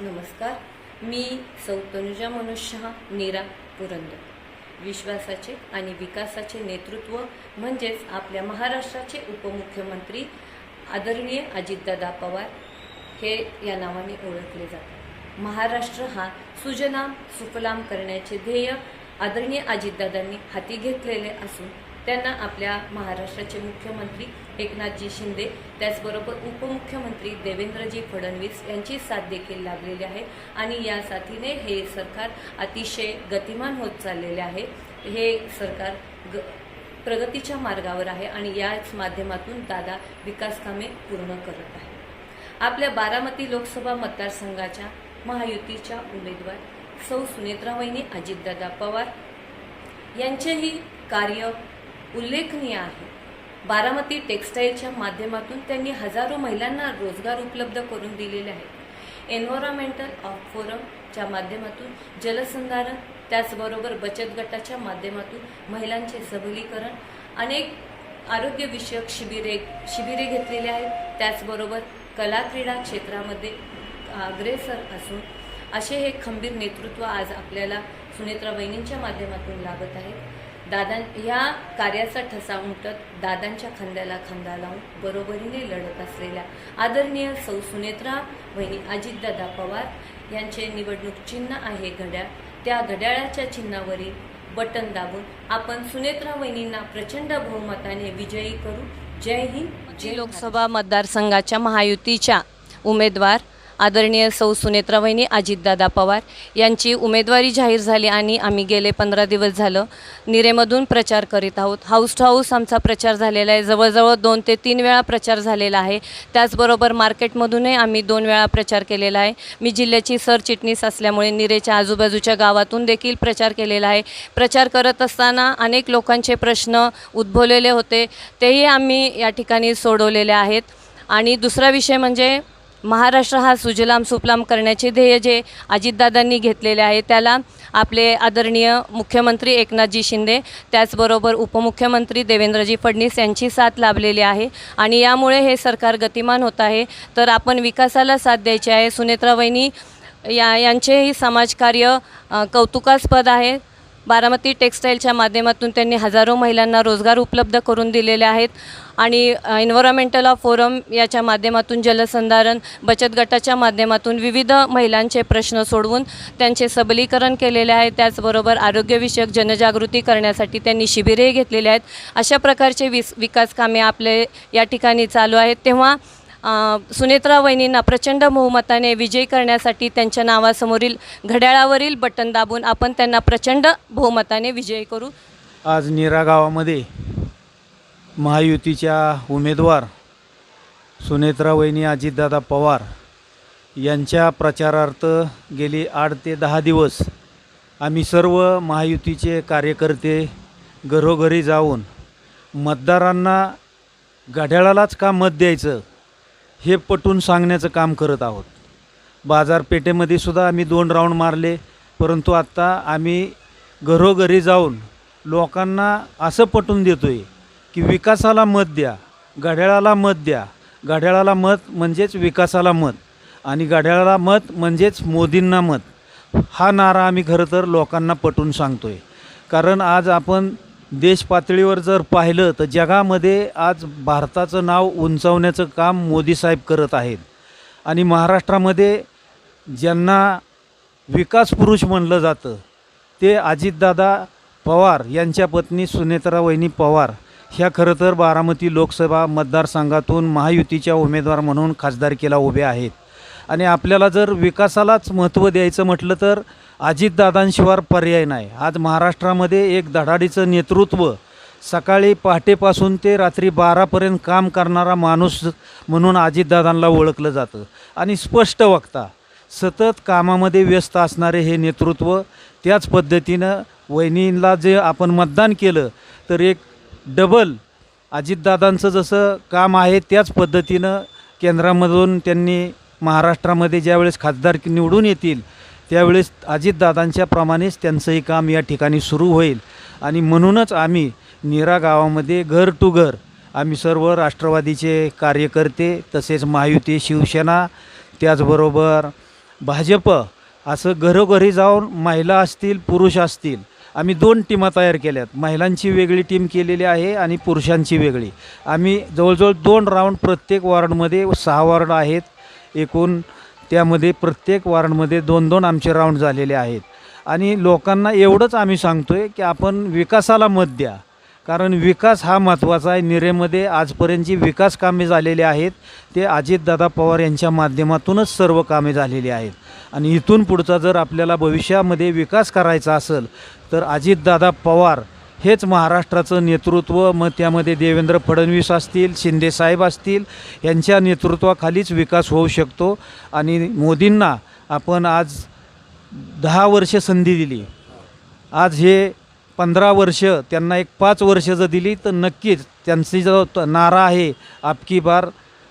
नमस्कार मी सौ तनुजा मनुष्य नीरा पुरंदर. विश्वासाचे आणि विकासाचे नेतृत्व म्हणजेच आपल्या महाराष्ट्राचे उपमुख्यमंत्री आदरणीय अजितदादा पवार हे या नावाने ओळखले जातात. महाराष्ट्र हा सुजलाम सुफलाम करण्याचे ध्येय आदरणीय अजितदादांनी हाती घेतलेले असून त्यांना आपल्या महाराष्ट्राचे मुख्यमंत्री एकनाथजी शिंदे त्याचबरोबर उपमुख्यमंत्री देवेंद्रजी फडणवीस यांची साथ देखील लाभलेली आहे. आणि या साथीने हे सरकार अतिशय गतिमान होत चाललेले आहे. हे सरकार ग प्रगतीच्या मार्गावर आहे आणि याच माध्यमातून दादा विकास कामे पूर्ण करत आहे. आपल्या बारामती लोकसभा मतदारसंघाच्या महायुतीच्या उमेदवार सौ सुनेत्रावहिनी अजितदादा पवार यांचेही कार्य उल्लेखनीय आहे. बारामती टेक्स्टाईलच्या माध्यमातून त्यांनी हजारो महिलांना रोजगार उपलब्ध करून दिलेले आहेत एन्व्हायरमेंटल ऑफ फोरमच्या माध्यमातून जलसंधारण त्याचबरोबर बचत गटाच्या माध्यमातून महिलांचे सबलीकरण अनेक आरोग्यविषयक शिबिरे शिबिरे घेतलेली आहेत. त्याचबरोबर कला क्रीडा क्षेत्रामध्ये अग्रेसर असून असे हे खंबीर नेतृत्व आज आपल्याला सुनेत्रा वहिनींच्या माध्यमातून लाभत आहे. दादां ह्या कार्याचा ठसा उमटत दादांच्या खांद्याला खांदा लावून बरोबरीने लढत असलेल्या आदरणीय सौ सुनेत्रा वहिनी अजितदादा पवार यांचे निवडणूक चिन्ह आहे घड्याळ. त्या घड्याळाच्या चिन्हावरील बटन दाबून आपण सुनेत्रा वहिनींना प्रचंड बहुमताने विजयी करू. जय हिंद. जय लोकसभा मतदारसंघाच्या महायुतीच्या उमेदवार आदरणीय सौ सुनेत्रा वहिनी अजितदादा पवार यांची उमेदवारी जाहीर झाली आणि आम्ही गेले पंधरा दिवस झालं. निरेमधून प्रचार करीत आहोत. हाऊस टू हाऊस आमचा प्रचार झालेला आहे. जवळजवळ दोन ते तीन वेळा प्रचार झालेला आहे. त्याचबरोबर मार्केटमधूनही आम्ही दोन वेळा प्रचार केलेला आहे. मी जिल्ह्याची सरचिटणीस असल्यामुळे निरेच्या आजूबाजूच्या गावातून देखील प्रचार केलेला आहे. प्रचार करत असताना अनेक लोकांचे प्रश्न उद्भवलेले होते. तेही आम्ही या ठिकाणी सोडवलेले आहेत. आणि दुसरा विषय म्हणजे महाराष्ट्र हा सुजलाम सुफलाम करण्याचे ध्येय जे अजितदादांनी घेतलेले आहे त्याला आपले आदरणीय मुख्यमंत्री एकनाथजी शिंदे त्याचबरोबर उपमुख्यमंत्री देवेंद्रजी फडणवीस यांची साथ लाभलेली आहे. आणि यामुळे हे सरकार गतिमान होत आहे. तर आपण विकासाला साथ द्यायची आहे. सुनेत्रा वहिनी या यांचेही समाजकार्य कौतुकास्पद आहे. बारामती टेक्स्टाईलच्या माध्यमातून त्यांनी हजारो महिलांना रोजगार उपलब्ध करून दिलेले आहेत. आणि एन्व्हायरमेंटल ऑफ फोरम याच्या माध्यमातून जलसंधारण बचत गटाच्या माध्यमातून विविध महिलांचे प्रश्न सोडवून त्यांचे सबलीकरण केलेले आहे. त्याचबरोबर आरोग्यविषयक जनजागृती करण्यासाठी त्यांनी शिबिरेही घेतलेली आहेत. अशा प्रकारचे विस विकास कामे आपले या ठिकाणी चालू आहेत. तेव्हा सुनेत्रा वहिनींना प्रचंड बहुमताने विजयी करण्यासाठी त्यांच्या नावासमोरील घड्याळावरील बटन दाबून आपण त्यांना प्रचंड बहुमताने विजयी करू. आज निरा गावामध्ये महायुतीच्या उमेदवार सुनेत्रा वहिनी अजितदादा पवार यांच्या प्रचारार्थ गेली आठ ते दहा दिवस आम्ही सर्व महायुतीचे कार्यकर्ते घरोघरी जाऊन मतदारांना घड्याळालाच का मत द्यायचं? हे पटवून सांगण्याचं काम करत आहोत. बाजारपेठेमध्ये सुद्धा आम्ही दोन राऊंड मारले परंतु आत्ता आम्ही घरोघरी जाऊन लोकांना असं पटवून देतो आहे की विकासाला मत द्या घड्याळाला मत द्या. घड्याळाला मत म्हणजेच विकासाला मत आणि घड्याळाला मत म्हणजेच मोदींना मत. हा नारा आम्ही खरं तर लोकांना पटवून सांगतो आहे कारण आज आपण देश पातळीवर जर पाहिलं तर जगामध्ये आज भारताचं नाव उंचावण्याचं काम मोदी साहेब करत आहेत. आणि महाराष्ट्रामध्ये ज्यांना विकास पुरुष म्हणलं जातं ते अजितदादा पवार यांच्या पत्नी सुनेत्रा वहिनी पवार ह्या खरं तर बारामती लोकसभा मतदारसंघातून महायुतीच्या उमेदवार म्हणून खासदारकीला उभे आहेत. आणि आपल्याला जर विकासालाच महत्त्व द्यायचं म्हटलं तर अजितदादांशिवाय पर्याय नाही. आज महाराष्ट्रामध्ये एक धडाडीचं नेतृत्व सकाळी पहाटेपासून ते रात्री बारापर्यंत काम करणारा माणूस म्हणून अजितदादांना ओळखलं जातं. आणि स्पष्ट वक्ता सतत कामामध्ये व्यस्त असणारे हे नेतृत्व त्याच पद्धतीनं वहिनींला जे आपण मतदान केलं तर एक डबल अजितदादांचं जसं काम आहे त्याच पद्धतीनं केंद्रामधून त्यांनी महाराष्ट्रामध्ये ज्यावेळेस खासदार निवडून येतील त्यावेळेस अजितदादांच्या प्रमाणेच त्यांचंही काम या ठिकाणी सुरू होईल. आणि म्हणूनच आम्ही नीरा गावामध्ये घर टू घर आम्ही सर्व राष्ट्रवादीचे कार्यकर्ते तसेच महायुती शिवसेना त्याचबरोबर भाजप असं घरोघरी जाऊन महिला असतील पुरुष असतील आम्ही दोन टीमा तयार केल्यात. महिलांची वेगळी टीम केलेली आहे आणि पुरुषांची वेगळी. आम्ही जवळजवळ दोन राऊंड प्रत्येक वॉर्डमध्ये सहा वॉर्ड आहेत. एकूण त्यामध्ये प्रत्येक वॉर्डमध्ये दोन दोन आमचे राऊंड झालेले आहेत. आणि लोकांना एवढंच आम्ही सांगतो आहे की आपण विकासाला मत द्या. कारण विकास हा महत्त्वाचा आहे. निरेमध्ये आजपर्यंत जी विकास कामे झालेली आहेत ते अजितदादा पवार यांच्या माध्यमातूनच सर्व कामे झालेली आहेत. आणि इथून पुढचा जर आपल्याला भविष्यामध्ये विकास करायचा असेल तर अजितदादा पवार हेच महाराष्ट्राचं नेतृत्व. मग त्यामध्ये देवेंद्र फडणवीस असतील शिंदेसाहेब असतील यांच्या नेतृत्वाखालीच विकास होऊ शकतो. आणि मोदींना आपण आज दहा वर्ष संधी दिली. आज हे पंधरा वर्ष त्यांना एक पाच वर्ष जर दिली तर नक्कीच त्यांची जो नारा आहे आपकी बार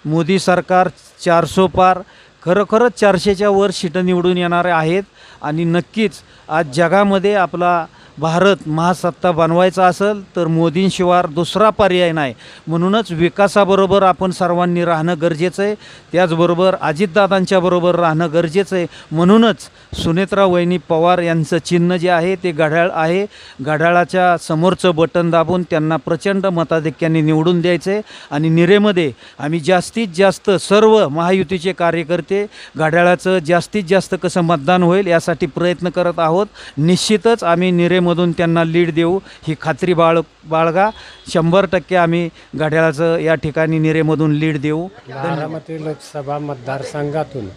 मोदी सरकार चारसो पार खरोखरच चारशेच्या वर सीटं निवडून येणारे आहेत. आणि नक्कीच आज जगामध्ये आपला भारत महासत्ता बनवायचा असेल तर मोदींशिवाय दुसरा पर्याय नाही. म्हणूनच विकासाबरोबर आपण सर्वांनी राहणं गरजेचं आहे. त्याचबरोबर अजितदादांच्या बरोबर राहणं गरजेचं आहे. म्हणूनच सुनेत्रा वहिनी पवार यांचं चिन्ह जे आहे ते घड्याळ आहे. घड्याळाच्या समोरचं बटन दाबून त्यांना प्रचंड मताधिक्याने निवडून द्यायचं आहे. आणि निरेमध्ये आम्ही जास्तीत जास्त सर्व महायुतीचे कार्यकर्ते घड्याळाचं जास्तीत जास्त कसं मतदान होईल यासाठी प्रयत्न करत आहोत. निश्चितच आम्ही मधून त्यांना लीड देऊ ही खात्री बाळ बाळगा. शंभर टक्के आम्ही घड्याळाचं या ठिकाणी निरेमधून लीड देऊ. बारामती लोकसभा मतदारसंघातून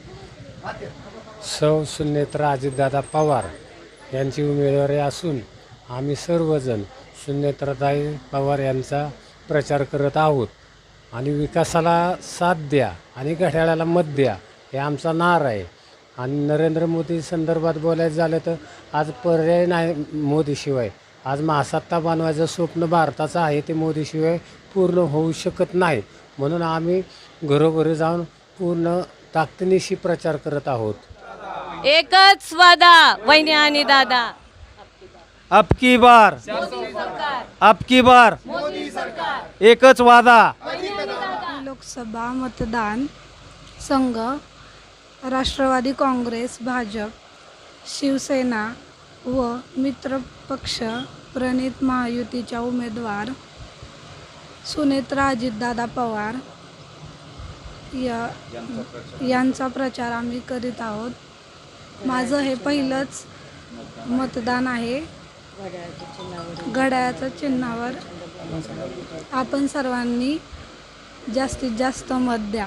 सौ सुनेत्रा अजितदादा पवार यांची उमेदवारी असून आम्ही सर्वजण सुनेत्राताई पवार यांचा प्रचार करत आहोत. आणि विकासाला साथ द्या आणि घड्याळाला मत द्या हे आमचा नार आहे. आणि नरेंद्र मोदी संदर्भात बोलायचं झालं तर आज पर्याय नाही मोदीशिवाय. आज महासत्ता बनवायचं स्वप्न भारताचं आहे ते मोदीशिवाय पूर्ण होऊ शकत नाही. म्हणून आम्ही घरोघरी जाऊन पूर्ण ताकदीनिशी प्रचार करत आहोत. एकच वादा वहिनी आणि दादा. आपकी बार? आपकी बार? एकच वादा. लोकसभा मतदान संघ राष्ट्रवादी काँग्रेस भाजप शिवसेना व मित्रपक्ष प्रणित महायुतीच्या उमेदवार सुनेत्रा अजितदादा पवार या यांचा प्रचार आम्ही करीत आहोत. माझं हे पहिलंच मतदान आहे. घड्याळाच्या चिन्हावर आपण सर्वांनी जास्तीत जास्त मत द्या.